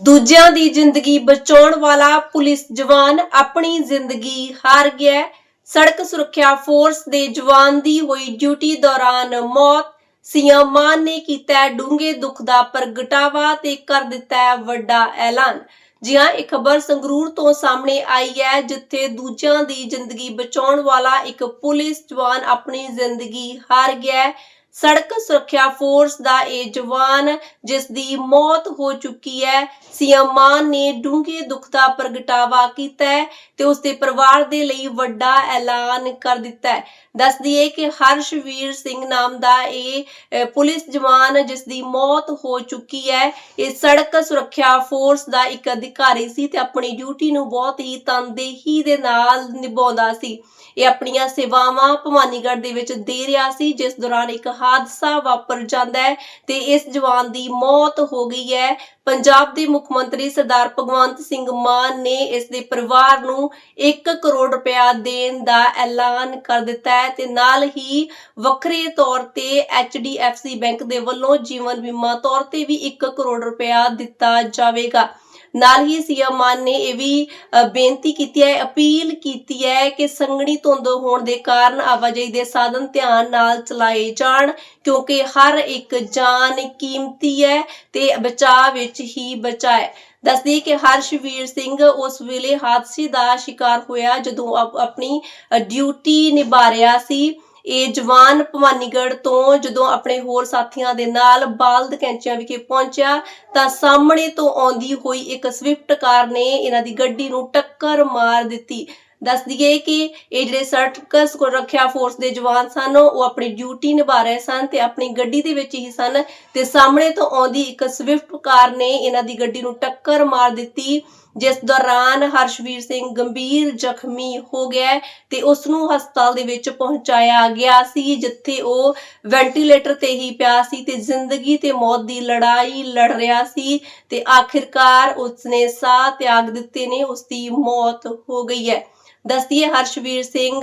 ਦੂਜਿਆਂ ਦੀ ਜ਼ਿੰਦਗੀ ਬਚਾਉਣ ਵਾਲਾ ਪੁਲਿਸ ਜਵਾਨ ਆਪਣੀ ਜ਼ਿੰਦਗੀ ਹਾਰ ਗਿਆ ਸੜਕ ਸੁਰੱਖਿਆ ਫੋਰਸ ਦੇ ਜਵਾਨ ਦੀ ਹੋਈ ਡਿਊਟੀ ਦੌਰਾਨ ਮੌਤ ਸੀਐਮ ਮਾਨ ਨੇ ਕੀਤਾ ਡੂੰਘੇ ਦੁੱਖ ਦਾ ਪ੍ਰਗਟਾਵਾ ਤੇ ਕਰ ਦਿੱਤਾ ਵੱਡਾ ਐਲਾਨ। ਜੀ ਹਾਂ ਇਹ ਖਬਰ ਸੰਗਰੂਰ ਤੋਂ ਸਾਹਮਣੇ ਆਈ ਹੈ, ਜਿੱਥੇ ਦੂਜਿਆਂ ਦੀ ਜ਼ਿੰਦਗੀ ਬਚਾਉਣ ਵਾਲਾ ਇੱਕ ਪੁਲਿਸ ਜਵਾਨ ਆਪਣੀ ਜ਼ਿੰਦਗੀ ਹਾਰ ਗਿਆ ਸੜਕ ਸੁਰੱਖਿਆ ਫੋਰਸ ਦਾ ਇਹ ਜਵਾਨ ਜਿਸ ਦੀ ਮੌਤ ਹੋ ਚੁੱਕੀ ਹੈ ਸੀਐਮ ਮਾਨ ਨੇ ਡੂੰਘੇ ਦੁੱਖ ਦਾ ਪ੍ਰਗਟਾਵਾ ਕੀਤਾ ਹੈ ਤੇ ਉਸ ਦੇ ਪਰਿਵਾਰ ਦੇ ਲਈ ਵੱਡਾ ਐਲਾਨ ਕਰ ਦਿੱਤਾ ਹੈ। ਦੱਸ ਦਈਏ ਕਿ ਹਰਸ਼ਵੀਰ ਸਿੰਘ ਨਾਮ ਦਾ ਇਹ ਪੁਲਿਸ ਜਵਾਨ ਜਿਸ ਦੀ ਮੌਤ ਹੋ ਚੁੱਕੀ ਹੈ, ਇਹ ਸੜਕ ਸੁਰੱਖਿਆ ਫੋਰਸ ਦਾ ਇੱਕ ਅਧਿਕਾਰੀ ਸੀ ਤੇ ਆਪਣੀ ਡਿਊਟੀ ਨੂੰ ਬਹੁਤ ਹੀ ਤਨਦੇਹੀ ਦੇ ਨਾਲ ਨਿਭਾਉਂਦਾ ਸੀ। ਇਹ ਆਪਣੀਆਂ ਸੇਵਾਵਾਂ ਭਵਾਨੀਗੜ੍ਹ ਦੇ ਵਿੱਚ ਦੇ ਰਿਹਾ ਸੀ, ਜਿਸ ਦੌਰਾਨ ਇੱਕ ਹਾਦਸਾ ਵਾਪਰ ਜਾਂਦਾ ਹੈ ਤੇ ਇਸ ਜਵਾਨ ਦੀ ਮੌਤ ਹੋ ਗਈ ਹੈ। ਪੰਜਾਬ ਦੇ ਮੁੱਖ ਮੰਤਰੀ ਸਰਦਾਰ ਭਗਵੰਤ ਸਿੰਘ ਮਾਨ ਨੇ ਇਸ ਦੇ ਪਰਿਵਾਰ ਨੂੰ 1 ਕਰੋੜ ਰੁਪਇਆ ਦੇਣ ਦਾ ਐਲਾਨ ਕਰ ਦਿੱਤਾ ਹੈ ਤੇ ਨਾਲ ਹੀ ਵੱਖਰੇ ਤੌਰ ਤੇ HDFC ਬੈਂਕ ਦੇ ਵੱਲੋਂ ਜੀਵਨ ਬੀਮਾ ਤੌਰ ਤੇ ਵੀ 1 ਕਰੋੜ ਰੁਪਇਆ ਦਿੱਤਾ ਜਾਵੇਗਾ। ਨਾਲ ਹੀ ਸੀਐਮ ਮਾਨ ਨੇ ਇਹ ਵੀ ਬੇਨਤੀ ਕੀਤੀ ਹੈ, ਅਪੀਲ ਕੀਤੀ ਹੈ ਕਿ ਸੰਘਣੀ ਧੁੰਦ ਹੋਣ ਦੇ ਕਾਰਨ ਆਵਾਜਾਈ ਦੇ ਸਾਧਨ ਧਿਆਨ ਨਾਲ ਚਲਾਏ ਜਾਣ, ਕਿਉਂਕਿ ਹਰ ਇੱਕ ਜਾਨ ਕੀਮਤੀ ਹੈ ਤੇ ਬਚਾਅ ਵਿੱਚ ਹੀ ਬਚਾਅ ਹੈ। ਦੱਸਦੀ ਕਿ ਹਰਸ਼ਵੀਰ ਸਿੰਘ ਉਸ ਵੇਲੇ ਹਾਦਸੇ ਦਾ ਸ਼ਿਕਾਰ ਹੋਇਆ ਜਦੋਂ ਆਪ- ਆਪਣੀ ਡਿਊਟੀ ਨਿਭਾ ਰਿਹਾ ਸੀ। ਇਹ ਜਵਾਨ ਭਵਾਨੀਗੜ੍ਹ ਤੋਂ ਜਦੋਂ ਆਪਣੇ ਹੋਰ ਸਾਥੀਆਂ ਦੇ ਨਾਲ ਬਾਲਦ ਕੈਂਚੀਆਂ ਵਿਖੇ ਪਹੁੰਚਿਆ, ਤਾਂ ਸਾਹਮਣੇ ਤੋਂ ਆਉਂਦੀ ਹੋਈ ਇੱਕ ਸਵਿਫਟ ਕਾਰ ਨੇ ਇਹਨਾਂ ਦੀ ਗੱਡੀ ਨੂੰ ਟੱਕਰ ਮਾਰ ਦਿੱਤੀ। ਦੱਸ ਦਈਏ ਕਿ ਇਹ ਜਿਹੜੇ ਸੜਕ ਸੁਰੱਖਿਆ ਫੋਰਸ ਦੇ ਜਵਾਨ ਸਨ, ਉਹ ਆਪਣੀ ਡਿਊਟੀ ਨਿਭਾ ਰਹੇ ਸਨ ਤੇ ਆਪਣੀ ਗੱਡੀ ਦੇ ਵਿੱਚ ਹੀ ਸਨ ਤੇ ਸਾਹਮਣੇ ਤੋਂ ਆਉਂਦੀ ਇੱਕ ਸਵਿਫਟ ਕਾਰ ਨੇ ਇਹਨਾਂ ਦੀ ਗੱਡੀ ਨੂੰ ਟੱਕਰ ਮਾਰ ਦਿੱਤੀ। ਜਿਸ ਦੌਰਾਨ ਹਰਸ਼ਵੀਰ ਸਿੰਘ ਗੰਭੀਰ ਜ਼ਖਮੀ ਹੋ ਗਿਆ ਤੇ ਉਸ ਨੂੰ ਹਸਪਤਾਲ ਦੇ ਵਿੱਚ ਪਹੁੰਚਾਇਆ ਗਿਆ ਸੀ, ਜਿੱਥੇ ਉਹ ਵੈਂਟੀਲੇਟਰ ਤੇ ਹੀ ਪਿਆ ਸੀ ਤੇ ਜ਼ਿੰਦਗੀ ਤੇ ਮੌਤ ਦੀ ਲੜਾਈ ਲੜ ਰਿਹਾ ਸੀ ਤੇ ਆਖਿਰਕਾਰ ਉਸਨੇ ਸਾਹ ਤਿਆਗ ਦਿੱਤੇ ਨੇ ਉਸ ਦੀ ਮੌਤ ਹੋ ਗਈ ਹੈ। ਦੱਸਦੀਏ, ਹਰਸ਼ਵੀਰ ਸਿੰਘ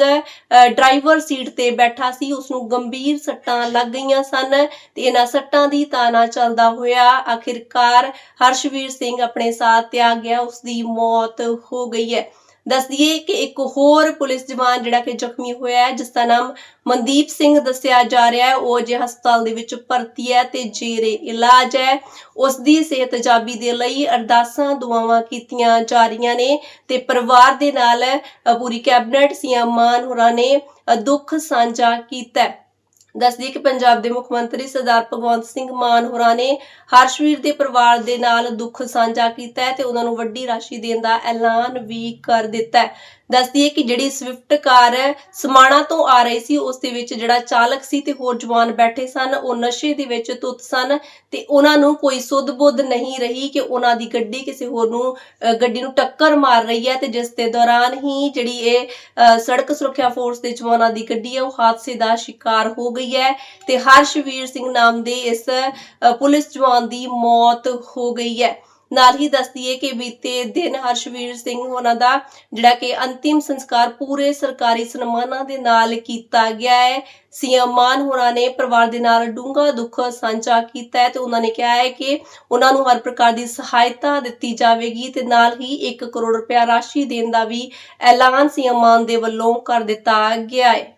ਡਰਾਈਵਰ ਸੀਟ ਤੇ ਬੈਠਾ ਸੀ ਉਸ ਨੂੰ ਗੰਭੀਰ ਸੱਟਾਂ ਲੱਗ ਗਈਆਂ ਸਨ ਤੇ ਇਹਨਾਂ ਸੱਟਾਂ ਦੀ ਤਾਨਾ ਚੱਲਦਾ ਹੋਇਆ ਆਖਿਰਕਾਰ ਹਰਸ਼ਵੀਰ ਸਿੰਘ ਆਪਣੇ ਸਾਥ ਤਿਆਗ ਗਿਆ ਉਸ ਦੀ ਮੌਤ ਹੋ ਗਈ ਹੈ। ਦੱਸਦੀਏ ਕਿ ਇੱਕ ਹੋਰ ਪੁਲਿਸ ਜਵਾਨ ਜਿਹੜਾ ਕਿ ਜ਼ਖਮੀ ਹੋਇਆ ਹੈ, ਜਿਸ ਦਾ ਨਾਮ ਮਨਦੀਪ ਸਿੰਘ ਦੱਸਿਆ ਜਾ ਰਿਹਾ ਹੈ, ਉਹ ਜੇ ਹਸਪਤਾਲ ਦੇ ਵਿੱਚ ਭਰਤੀ ਹੈ ਤੇ ਜੇਰੇ ਇਲਾਜ ਹੈ। ਉਸ ਦੀ ਸਿਹਤ ਜਾਬੀ ਦੇ ਲਈ ਅਰਦਾਸਾਂ, ਦੁਆਵਾਂ ਕੀਤੀਆਂ ਜਾ ਰਹੀਆਂ ਨੇ ਤੇ ਪਰਿਵਾਰ ਦੇ ਨਾਲ ਪੂਰੀ ਕੈਬਨਿਟ ਸੀਐਮ ਮਾਨ ਹੋਰਾਂ ਨੇ ਦੁੱਖ ਸਾਂਝਾ ਕੀਤਾ ਹੈ। ਦੱਸਦੀ ਕਿ ਪੰਜਾਬ ਦੇ ਮੁੱਖ ਮੰਤਰੀ ਸਰਦਾਰ ਭਗਵੰਤ ਸਿੰਘ ਮਾਨ ਹੋਰਾਂ ਨੇ ਹਰਸ਼ਵੀਰ ਦੇ ਪਰਿਵਾਰ ਦੇ ਨਾਲ ਦੁੱਖ ਸਾਂਝਾ ਕੀਤਾ ਹੈ ਤੇ ਉਹਨਾਂ ਨੂੰ ਵੱਡੀ ਰਾਸ਼ੀ ਦੇਣ ਦਾ ਐਲਾਨ ਵੀ ਕਰ ਦਿੱਤਾ ਹੈ। ਦੱਸਦੀ ਹੈ ਕਿ ਜਿਹੜੀ ਸਵਿਫਟ ਕਾਰ ਸਮਾਣਾ ਤੋਂ ਆ ਰਹੀ ਸੀ, ਉਸ ਦੇ ਵਿੱਚ ਜਿਹੜਾ ਚਾਲਕ ਸੀ ਤੇ ਹੋਰ ਜਵਾਨ ਬੈਠੇ ਸਨ, ਉਹ ਨਸ਼ੇ ਦੇ ਵਿੱਚ ਧੁੱਤ ਸਨ ਤੇ ਉਹਨਾਂ ਨੂੰ ਕੋਈ ਸੁੱਧ-ਬੁੱਧ ਨਹੀਂ ਰਹੀ ਕਿ ਉਹਨਾਂ ਦੀ ਗੱਡੀ ਕਿਸੇ ਹੋਰ ਨੂੰ ਗੱਡੀ ਨੂੰ ਟੱਕਰ ਮਾਰ ਰਹੀ ਹੈ ਤੇ ਜਿਸ ਦੇ ਦੌਰਾਨ ਹੀ ਜਿਹੜੀ ਇਹ ਸੜਕ ਸੁਰੱਖਿਆ ਫੋਰਸ ਦੇ ਜਵਾਨਾਂ ਦੀ ਗੱਡੀ ਹੈ, ਉਹ ਹਾਦਸੇ ਦਾ ਸ਼ਿਕਾਰ ਹੋ ਗਈ ਹੈ ਤੇ ਹਰਸ਼ਵੀਰ ਸਿੰਘ ਨਾਮ ਦੇ ਇਸ ਪੁਲਿਸ ਜਵਾਨ ਦੀ ਮੌਤ ਹੋ ਗਈ ਹੈ। ਨਾਲ ਹੀ ਦੱਸਦੀ ਹੈ ਕਿ ਬੀਤੇ ਦਿਨ ਹਰਸ਼ਵੀਰ ਸਿੰਘ ਉਹਨਾਂ ਦਾ ਜਿਹੜਾ ਕਿ ਅੰਤਿਮ ਸੰਸਕਾਰ ਪੂਰੇ ਸਰਕਾਰੀ ਸਨਮਾਨਾਂ ਦੇ ਨਾਲ ਕੀਤਾ ਗਿਆ ਹੈ। ਸੀਐਮ ਮਾਨ ਹੋਰਾਂ ਨੇ ਪਰਿਵਾਰ ਦੇ ਨਾਲ ਡੂੰਘਾ ਦੁੱਖ ਸਾਂਝਾ ਕੀਤਾ ਹੈ ਤੇ ਉਹਨਾਂ ਨੇ ਕਿਹਾ ਹੈ ਕਿ ਉਹਨਾਂ ਨੂੰ ਹਰ ਪ੍ਰਕਾਰ ਦੀ ਸਹਾਇਤਾ ਦਿੱਤੀ ਜਾਵੇਗੀ ਤੇ ਨਾਲ ਹੀ 1 ਕਰੋੜ ਰੁਪਇਆ ਰਾਸ਼ੀ ਦੇਣ ਦਾ ਵੀ ਐਲਾਨ ਸੀਐਮ ਮਾਨ ਦੇ ਵੱਲੋਂ ਕਰ ਦਿੱਤਾ ਗਿਆ ਹੈ।